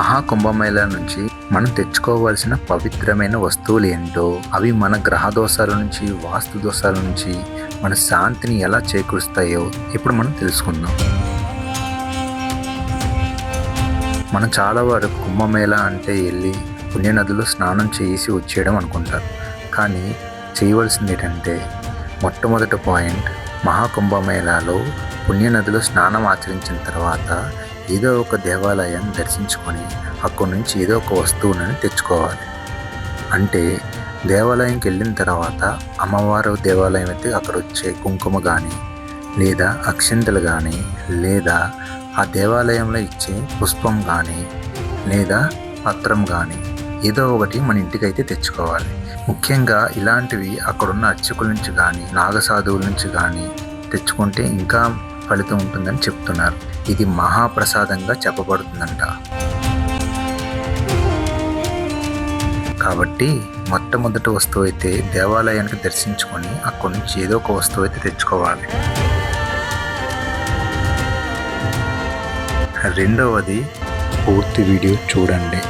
మహాకుంభమేళ నుంచి మనం తెచ్చుకోవాల్సిన పవిత్రమైన వస్తువులు ఏంటో అవి మన గ్రహ దోషాల నుంచి వాస్తు దోషాల నుంచి మన శాంతిని ఎలా చేకూరుస్తాయో ఇప్పుడు మనం తెలుసుకుందాం. మనం చాలా వరకు కుంభమేళ అంటే వెళ్ళి పుణ్యనదులు స్నానం చేసి వచ్చేయడం అనుకుంటారు. కానీ చేయవలసింది ఏంటంటే మొట్టమొదటి పాయింట్ మహాకుంభమేళాలో పుణ్యనదిలో స్నానం ఆచరించిన తర్వాత ఏదో ఒక దేవాలయం దర్శించుకొని అక్కడి నుంచి ఏదో ఒక వస్తువులను తెచ్చుకోవాలి. అంటే దేవాలయంకి వెళ్ళిన తర్వాత అమ్మవారు దేవాలయం అయితే అక్కడ వచ్చే కుంకుమ కానీ లేదా అక్షింతలు కానీ లేదా ఆ దేవాలయంలో ఇచ్చే పుష్పం కానీ లేదా పత్రం కానీ ఏదో ఒకటి మన ఇంటికైతే తెచ్చుకోవాలి. ముఖ్యంగా ఇలాంటివి అక్కడున్న అర్చకుల నుంచి కానీ నాగసాధువుల నుంచి కానీ తెచ్చుకుంటే ఇంకా ఫలితం ఉంటుందని చెప్తున్నారు. ఇది మహాప్రసాదంగా చెప్పబడుతుందంట. కాబట్టి మొట్టమొదటి వస్తువు అయితే దేవాలయానికి దర్శించుకొని అక్కడి నుంచి ఏదో ఒక వస్తువు అయితే తెచ్చుకోవాలి. రెండవది పూర్తి వీడియో చూడండి.